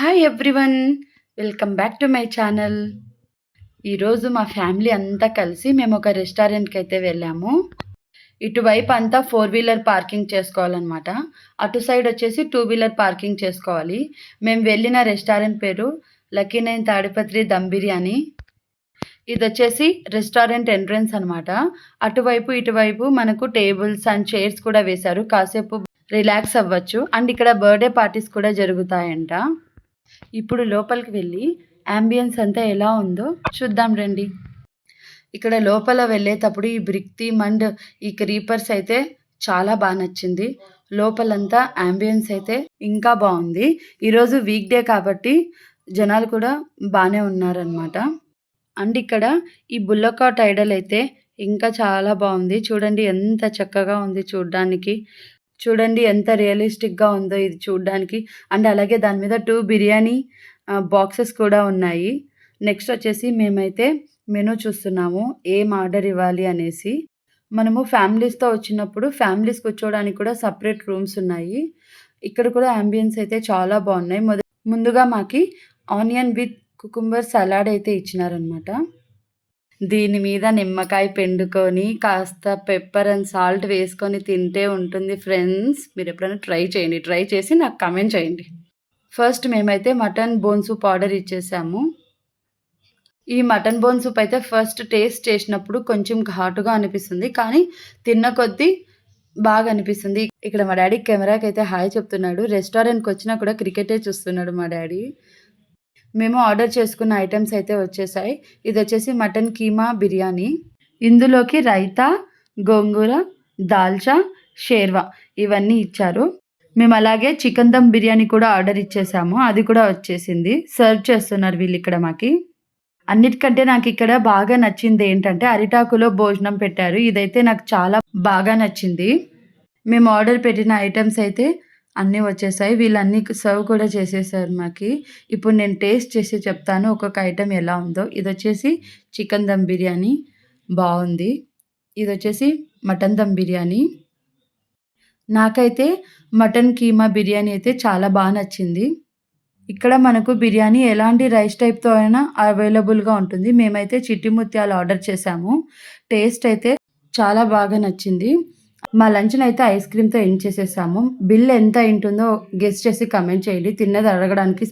Hi everyone welcome back to my channel ఈరోజు మా family అంతా కలిసి మేము ఒక రెస్టారెంట్కి అయితే వెళ్ళాము. ఇటువైపు అంతా ఫోర్ వీలర్ పార్కింగ్ చేసుకోవాలన్నమాట. అటు సైడ్ వచ్చేసి టూ వీలర్ పార్కింగ్ చేసుకోవాలి. మేము వెళ్ళిన రెస్టారెంట్ పేరు లక్కీ నైన్ తాడిపత్రి దమ్ బిర్యానీ. ఇది వచ్చేసి రెస్టారెంట్ ఎంట్రన్స్ అనమాట అటువైపు ఇటువైపు మనకు టేబుల్స్ అండ్ చైర్స్ కూడా వేశారు. కాసేపు రిలాక్స్ అవ్వచ్చు. అండ్ ఇక్కడ బర్త్డే పార్టీస్ కూడా జరుగుతాయంట. ఇప్పుడు లోపలికి వెళ్ళి అంబియన్స్ అంతా ఎలా ఉందో చూద్దాం రండి. ఇక్కడ లోపల వెళ్ళేటప్పుడు ఈ బ్రిక్ థీమ్ అండ్ ఈ క్రీపర్స్ అయితే చాలా బాగా నచ్చింది. లోపలంతా అంబియన్స్ అయితే ఇంకా బాగుంది. ఈరోజు వీక్ డే కాబట్టి జనాలు కూడా బాగానే ఉన్నారనమాట అండ్ ఇక్కడ ఈ బుల్లకాట్ ఐడల్ అయితే ఇంకా చాలా బాగుంది. చూడండి ఎంత చక్కగా ఉంది చూడడానికి. చూడండి ఎంత రియలిస్టిక్గా ఉందో ఇది చూడ్డానికి. అండ్ అలాగే దాని మీద టూ బిర్యానీ బాక్సెస్ కూడా ఉన్నాయి. నెక్స్ట్ వచ్చేసి మేమైతే మెనూ చూస్తున్నాము ఏం ఆర్డర్ ఇవ్వాలి అనేసి. మనము ఫ్యామిలీస్తో వచ్చినప్పుడు ఫ్యామిలీస్ కూర్చోవడానికి కూడా సపరేట్ రూమ్స్ ఉన్నాయి. ఇక్కడ కూడా అంబియన్స్ అయితే చాలా బాగున్నాయి. ముందుగా మాకి ఆనియన్ విత్ కుకుంబర్ సలాడ్ అయితే ఇచ్చినారనమాట. దీని మీద నిమ్మకాయ పిండుకొని కాస్త పెప్పర్ అండ్ సాల్ట్ వేసుకొని తింటే ఉంటుంది ఫ్రెండ్స్ మీరు ఎప్పుడైనా ట్రై చేయండి. ట్రై చేసి నాకు కమెంట్ చేయండి. ఫస్ట్ మేమైతే మటన్ బోన్ సూప్ ఆర్డర్ ఇచ్చేసాము. ఈ మటన్ బోన్ సూప్ అయితే ఫస్ట్ టేస్ట్ చేసినప్పుడు కొంచెం ఘాటుగా అనిపిస్తుంది. కానీ తిన్న కొద్దీ బాగా అనిపిస్తుంది. ఇక్కడ మా డాడీ కెమెరాకి అయితే హాయ్ చెప్తున్నాడు. రెస్టారెంట్కి వచ్చినా కూడా క్రికెటే చూస్తున్నాడు మా డాడీ. మేము ఆర్డర్ చేసుకున్న ఐటమ్స్ అయితే వచ్చేసాయి. ఇది వచ్చేసి మటన్ కీమా బిర్యానీ. ఇందులోకి రైతా గోంగూర దాల్చా షేర్వా ఇవన్నీ ఇచ్చారు. మేము అలాగే చికెన్ దమ్ బిర్యానీ కూడా ఆర్డర్ ఇచ్చేసాము. అది కూడా వచ్చేసింది. సర్వ్ చేస్తున్నారు వీళ్ళు ఇక్కడ మాకి. అన్నిటికంటే నాకు ఇక్కడ బాగా నచ్చింది ఏంటంటే అరిటాకులో భోజనం పెట్టారు. ఇదైతే నాకు చాలా బాగా నచ్చింది. మేము ఆర్డర్ పెట్టిన ఐటమ్స్ అయితే అన్నీ వచ్చేసాయి. వీళ్ళన్నీ సర్వ్ కూడా చేసేసారు మాకి. ఇప్పుడు నేను టేస్ట్ చేసి చెప్తాను ఒక్కొక్క ఐటెం ఎలా ఉందో. ఇది వచ్చేసి చికెన్ దమ్ బిర్యానీ. బాగుంది. ఇది వచ్చేసి మటన్ దమ్ బిర్యానీ. నాకైతే మటన్ కీమా బిర్యానీ అయితే చాలా బాగా నచ్చింది. ఇక్కడ మనకు బిర్యానీ ఎలాంటి రైస్ టైప్తో అయినా అవైలబుల్గా ఉంటుంది. మేమైతే చిట్టి ముత్యాలు ఆర్డర్ చేసాము. టేస్ట్ అయితే చాలా బాగా నచ్చింది. మా లంచ్ని అయితే ఐస్ క్రీమ్తో ఎండ్ చేసేసాము. బిల్ ఎంత అయింటుందో గెస్ట్ చేసి కమెంట్ చేయండి. తిన్నది అడగడానికి